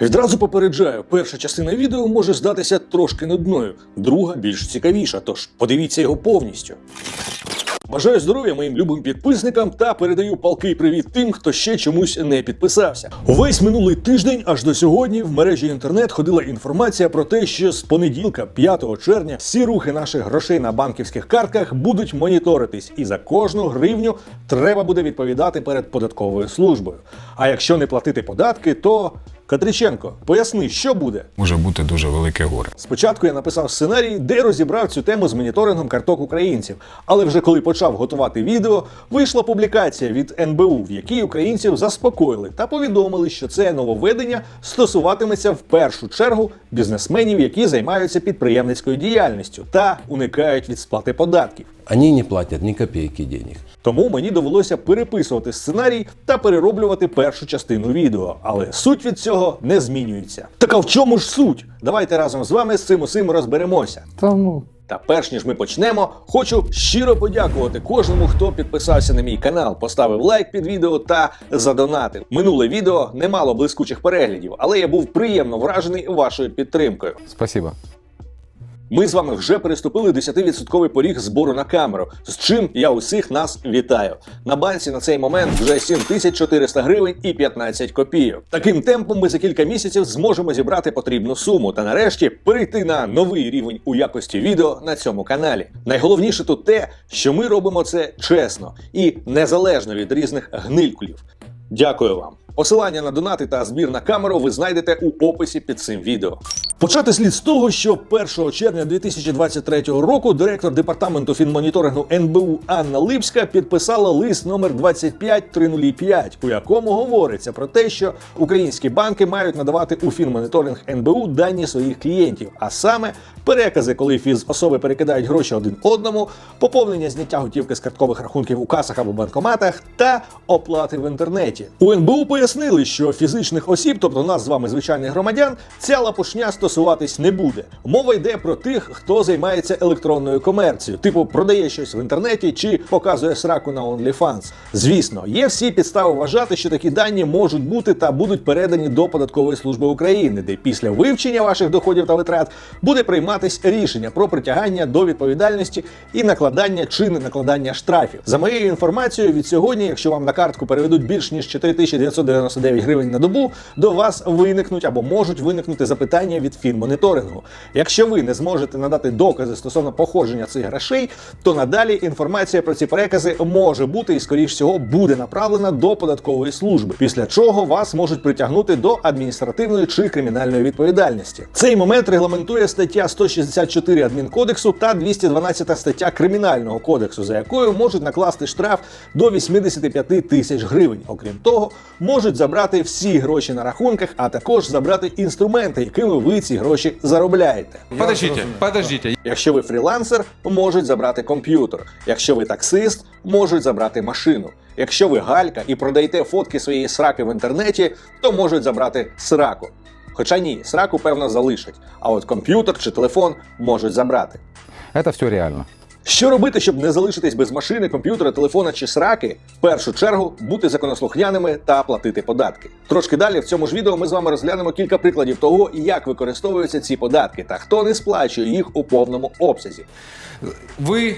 Відразу попереджаю, перша частина відео може здатися трошки нудною, друга більш цікавіша, тож подивіться його повністю. Бажаю здоров'я моїм любим підписникам та передаю палкий привіт тим, хто ще чомусь не підписався. Увесь минулий тиждень аж до сьогодні в мережі інтернет ходила інформація про те, що з понеділка, 5 червня, всі рухи наших грошей на банківських картках будуть моніторитись, і за кожну гривню треба буде відповідати перед податковою службою. А якщо не платити податки, то Катриченко, поясни, що буде. може бути дуже велике горе. Спочатку я написав сценарій, де розібрав цю тему з моніторингом карток українців. Але вже коли почав готувати відео, вийшла публікація від НБУ, в якій українців заспокоїли та повідомили, що це нововведення стосуватиметься в першу чергу бізнесменів, які займаються підприємницькою діяльністю та уникають від сплати податків. Они не платят ни копейки денег. Тому мені довелося переписувати сценарій та перероблювати першу частину відео. Але суть від цього не змінюється. Так а в чому ж суть? Давайте разом з вами з цим усім розберемося. Та ну. Та перш ніж ми почнемо, хочу щиро подякувати кожному, хто підписався на мій канал, поставив лайк під відео та задонатив. Минуле відео не мало блискучих переглядів, але я був приємно вражений вашою підтримкою. Спасибо. Ми з вами вже переступили 10% поріг збору на камеру, з чим я усіх нас вітаю. На банці на цей момент вже 7400 гривень і 15 копійок. Таким темпом ми за кілька місяців зможемо зібрати потрібну суму та нарешті перейти на новий рівень у якості відео на цьому каналі. Найголовніше тут те, що ми робимо це чесно і незалежно від різних гнилькулів. Дякую вам. Посилання на донати та збір на камеру ви знайдете у описі під цим відео. Почати слід з того, що 1 червня 2023 року директор департаменту фінмоніторингу НБУ Анна Липська підписала лист номер 25305, у якому говориться про те, що українські банки мають надавати у фінмоніторинг НБУ дані своїх клієнтів, а саме перекази, коли фізособи перекидають гроші один одному, поповнення зняття готівки з карткових рахунків у касах або банкоматах та оплати в інтернеті. У НБУ пояснили, що фізичних осіб, тобто нас з вами звичайних громадян, ця лапушня стосуватись не буде. Мова йде про тих, хто займається електронною комерцією, типу продає щось в інтернеті чи показує сраку на OnlyFans. Звісно, є всі підстави вважати, що такі дані можуть бути та будуть передані до податкової служби України, де після вивчення ваших доходів та витрат буде прийматись рішення про притягання до відповідальності і накладання чи не накладання штрафів. За моєю інформацією, від сьогодні, якщо вам на картку переведуть більш ніж 4999 гривень на добу, до вас виникнуть або можуть виникнути запитання від фінмоніторингу. Якщо ви не зможете надати докази стосовно походження цих грошей, то надалі інформація про ці перекази може бути і, скоріш всього, буде направлена до податкової служби, після чого вас можуть притягнути до адміністративної чи кримінальної відповідальності. Цей момент регламентує стаття 164 адмінкодексу та 212 стаття кримінального кодексу, за якою можуть накласти штраф до 85 тисяч гривень. Окрім того, можуть забрати всі гроші на рахунках, а також забрати інструменти, якими ви ці гроші заробляєте. Подождите, подождите. Якщо ви фрілансер, можуть забрати комп'ютер. Якщо ви таксист, можуть забрати машину. Якщо ви галька і продаєте фотки своєї сраки в інтернеті, то можуть забрати сраку. Хоча ні, сраку певно залишать, а от комп'ютер чи телефон можуть забрати. Это все реально. Що робити, щоб не залишитись без машини, комп'ютера, телефона чи сраки? В першу чергу бути законослухняними та платити податки. Трошки далі в цьому ж відео ми з вами розглянемо кілька прикладів того, як використовуються ці податки та хто не сплачує їх у повному обсязі. Вы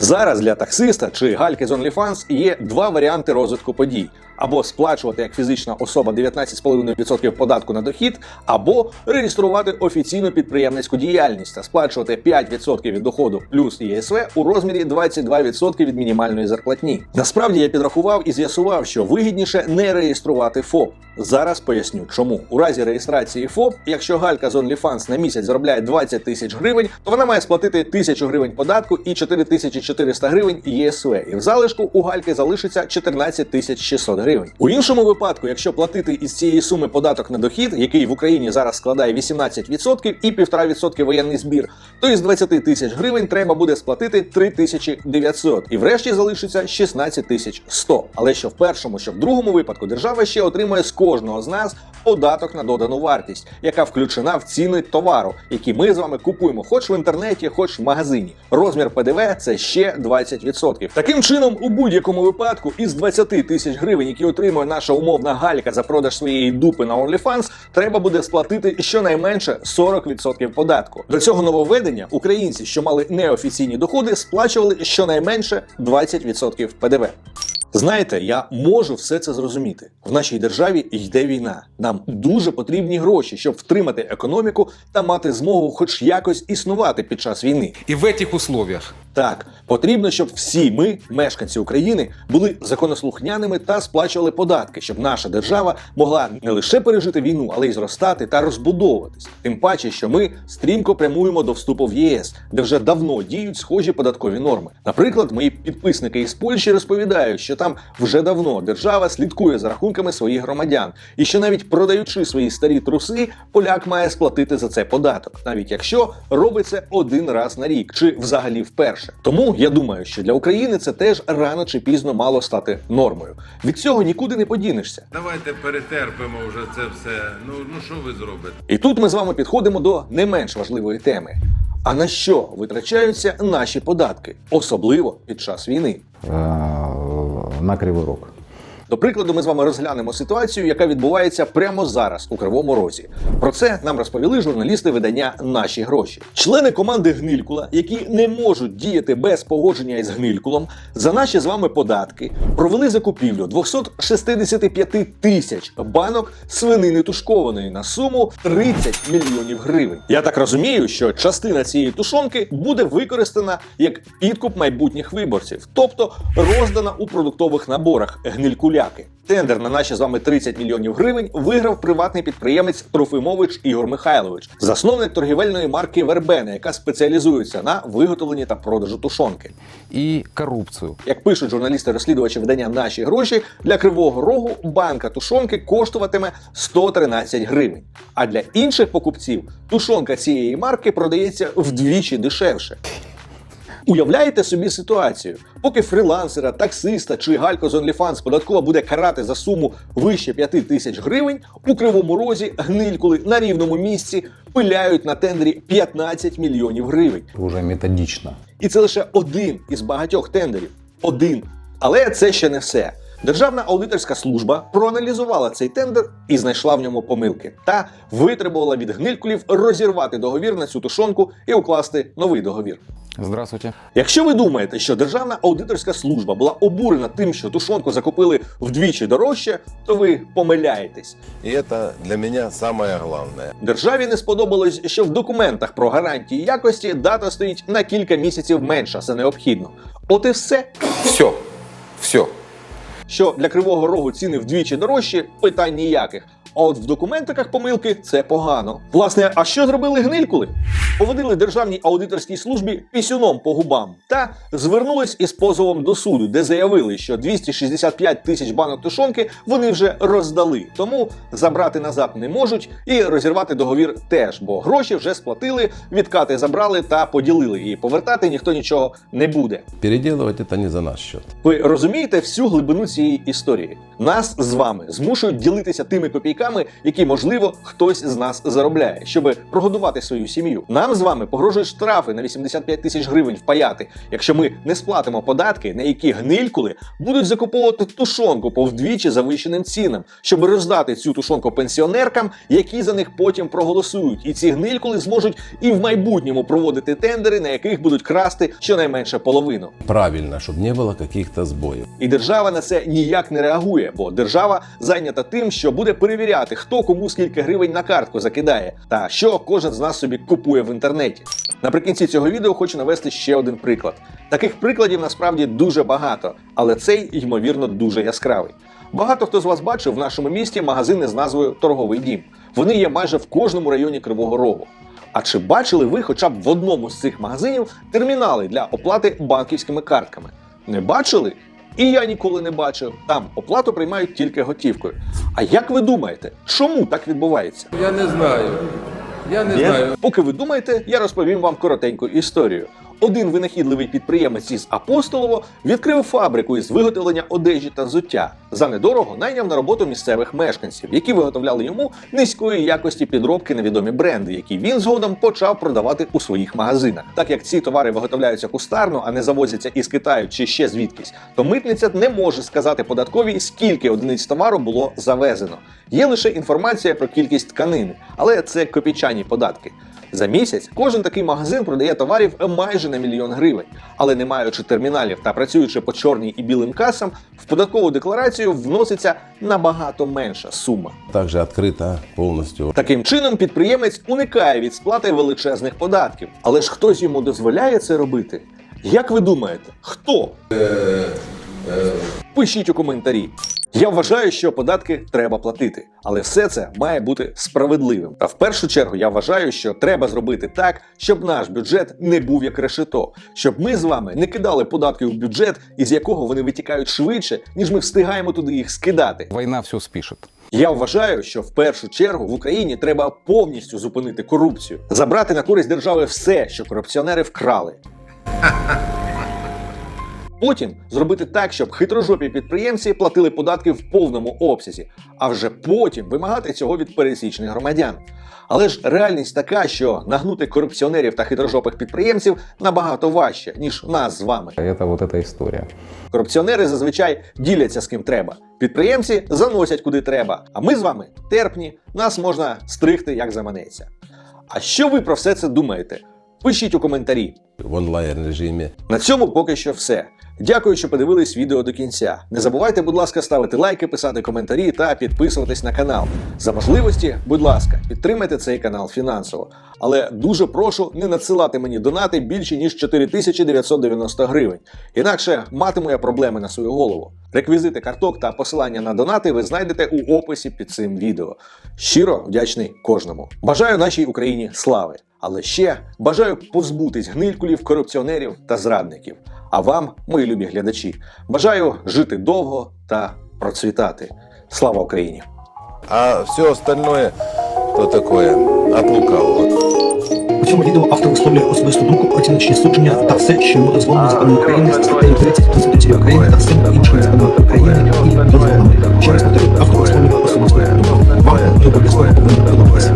Зараз для таксиста чи гальки з OnlyFans є два варіанти розвитку подій: або сплачувати як фізична особа 19,5% податку на дохід, або реєструвати офіційну підприємницьку діяльність та сплачувати 5% від доходу плюс ЄСВ у розмірі 22% від мінімальної зарплатні. Насправді я підрахував і з'ясував, що вигідніше не реєструвати ФОП. Зараз поясню, чому у разі реєстрації ФОП, якщо галька з OnlyFans на місяць заробляє 20 тисяч гривень, то вона має сплатити 1000 гривень податку і 4400 гривень ЄСВ. І в залишку у гальки залишиться 14 тисяч 600 гривень. У іншому випадку, якщо платити із цієї суми податок на дохід, який в Україні зараз складає 18% і 1,5% воєнний збір, то із 20 тисяч гривень треба буде сплатити 3900 і врешті залишиться 16 тисяч 100. Але що в першому, що в другому випадку держава ще отримує з кожного з нас податок на додану вартість, яка включена в ціни товару, які ми з вами купуємо, хоч в інтернеті, хоч в магазині. Розмір ПДВ це ще 20%. Таким чином, у будь-якому випадку із 20 тисяч гривень, які отримує наша умовна галька за продаж своєї дупи на OnlyFans, треба буде сплатити щонайменше 40% податку. До цього нововведення українці, що мали неофіційні доходи, сплачували щонайменше 20% ПДВ. Знаєте, я можу все це зрозуміти. В нашій державі йде війна. Нам дуже потрібні гроші, щоб втримати економіку та мати змогу, хоч якось існувати під час війни. І в цих условиях Так, потрібно, щоб всі ми, мешканці України, були законослухняними та сплачували податки, щоб наша держава могла не лише пережити війну, але й зростати та розбудовуватись. Тим паче, що ми стрімко прямуємо до вступу в ЄС, де вже давно діють схожі податкові норми. Наприклад, мої підписники із Польщі розповідають, що там вже давно держава слідкує за рахунками своїх громадян, і що навіть продаючи свої старі труси, поляк має сплатити за це податок, навіть якщо робить це один раз на рік чи взагалі вперше. Тому я думаю, що для України це теж рано чи пізно мало стати нормою. Від цього нікуди не подінешся. Давайте перетерпимо вже це все. Ну, ну що ви зробите? І тут ми з вами підходимо до не менш важливої теми. А на що витрачаються наші податки, особливо під час війни? Э, на кривий Рог. До прикладу, ми з вами розглянемо ситуацію, яка відбувається прямо зараз у Кривому Розі. Про це нам розповіли журналісти видання Наші гроші. Члени команди Гнилькула, які не можуть діяти без погодження із Гнилькулом, за наші з вами податки провели закупівлю 265 тисяч банок свинини тушкованої на суму 30 мільйонів гривень. Я так розумію, що частина цієї тушонки буде використана як підкуп майбутніх виборців, тобто роздана у продуктових наборах гнилькуляки. Тендер на наші з вами 30 мільйонів гривень виграв приватний підприємець Трофимович Ігор Михайлович, засновник торгівельної марки Вербена, яка спеціалізується на виготовленні та продажу тушонки. И коррупцию. Як пишуть журналісти-розслідувачі видання наші гроші, для кривого рогу банка тушонки коштуватиме 113 гривень. А для інших покупців тушонка цієї марки продається вдвічі дешевше. Уявляєте собі ситуацію, поки фрілансера, таксиста чи галько з OnlyFans податкова буде карати за суму вище 5 тисяч гривень, у кривому розі гнилькули на рівному місці пиляють на тендері 15 мільйонів гривень. Уже методично. І це лише один із багатьох тендерів. Один. Але це ще не все. Державна аудиторська служба проаналізувала цей тендер і знайшла в ньому помилки та витребувала від гнилькулів розірвати договір на цю тушонку і укласти новий договір. Здравствуйте. Якщо ви думаєте, що Державна аудиторська служба була обурена тим, що тушонку закупили вдвічі дорожче, то ви помиляєтесь. І це для мене саме головне. Державі не сподобалось, що в документах про гарантії якості дата стоїть на кілька місяців менша за необхідно. От і все. все, все. Що для кривого рогу ціни вдвічі дорожчі, питань ніяких. А от в документиках помилки це погано. Власне, а що зробили гнилькули? Поводили державній аудиторській службі пісюном по губам та звернулись із позовом до суду, де заявили, що 265 тисяч банок тушонки вони вже роздали, тому забрати назад не можуть і розірвати договір теж, бо гроші вже сплатили, відкати забрали та поділили, і повертати ніхто нічого не буде. Переделывать это не за наш счет. Ви розумієте всю глибину цієї історії? Нас з вами змушують ділитися тими копійками, які можливо хтось з нас заробляє, щоб прогодувати свою сім'ю. Нам з вами погрожують штрафи на 85 тисяч гривень впаяти, якщо ми не сплатимо податки, на які гнилькули будуть закуповувати тушонку по вдвічі завищеним цінам, щоб роздати цю тушонку пенсіонеркам, які за них потім проголосують. І ці гнилькули зможуть і в майбутньому проводити тендери, на яких будуть красти щонайменше половину. Правильно, чтобы не было каких-то сбоев. І держава на це ніяк не реагує, бо держава зайнята тим, що буде перевіряти, хто кому скільки гривень на картку закидає, та що кожен з нас собі купує в інтернеті. Наприкінці цього відео хочу навести ще один приклад. Таких прикладів насправді дуже багато, але цей ймовірно дуже яскравий. Багато хто з вас бачив в нашому місті магазини з назвою Торговий дім. Вони є майже в кожному районі Кривого Рогу. А чи бачили ви хоча б в одному з цих магазинів термінали для оплати банківськими картками? Не бачили? І я ніколи не бачив. Там оплату приймають тільки готівкою. А як ви думаєте, чому так відбувається? Я не знаю. Я не знаю. Поки ви думаєте, я розповім вам коротеньку історію. Один винахідливий підприємець із Апостолово відкрив фабрику із виготовлення одежі та взуття. За недорого найняв на роботу місцевих мешканців, які виготовляли йому низької якості підробки на відомі бренди, які він згодом почав продавати у своїх магазинах. Так як ці товари виготовляються кустарно, а не завозяться із Китаю чи ще звідкись, то митниця не може сказати податковій, скільки одиниць товару було завезено. Є лише інформація про кількість тканини, але це копійчані податки. За місяць кожен такий магазин продає товарів майже на мільйон гривень, але не маючи терміналів та працюючи по чорній і білим касам, в податкову декларацію вноситься набагато менша сума. Также открыто полностью Таким чином, підприємець уникає від сплати величезних податків. Але ж хтось йому дозволяє це робити? Як ви думаєте, хто? Пишіть у коментарі. Я вважаю, що податки треба платити, але все це має бути справедливим. Та в першу чергу я вважаю, що треба зробити так, щоб наш бюджет не був як решето, щоб ми з вами не кидали податки у бюджет, із якого вони витікають швидше, ніж ми встигаємо туди їх скидати. Война все спишет. Я вважаю, що в першу чергу в Україні треба повністю зупинити корупцію, забрати на користь держави все, що корупціонери вкрали. Потім зробити так, щоб хитрожопі підприємці платили податки в повному обсязі, а вже потім вимагати цього від пересічних громадян. Але ж реальність така, що нагнути корупціонерів та хитрожопих підприємців набагато важче, ніж нас з вами. Это вот эта история. Корупціонери зазвичай діляться з ким треба. Підприємці заносять куди треба. А ми з вами терпні, нас можна стригти як заманеться. А що ви про все це думаєте? Пишіть у коментарі. в онлайн режиме. На цьому поки що все. Дякую, що подивились відео до кінця. Не забувайте, будь ласка, ставити лайки, писати коментарі та підписуватись на канал. За можливості, будь ласка, підтримайте цей канал фінансово. Але дуже прошу не надсилати мені донати більше ніж 4990 гривень. Інакше матиму я проблеми на свою голову. Реквізити карток та посилання на донати ви знайдете у описі під цим відео. Щиро вдячний кожному. Бажаю нашій Україні слави, але ще бажаю позбутись гнилькулів, корупціонерів та зрадників. А вам, мої любі глядачі, бажаю жити довго та процвітати. Слава Україні! А все остальное то такое от. У цьому відео автор висловлює особисту думку про ціночні судження та все, що йому дозволено законом України статтею 30 Конституції України та всім іншим законом України і дозволено. Через автор висловлює особисту думку. Вам обов'язково повинно подобатися.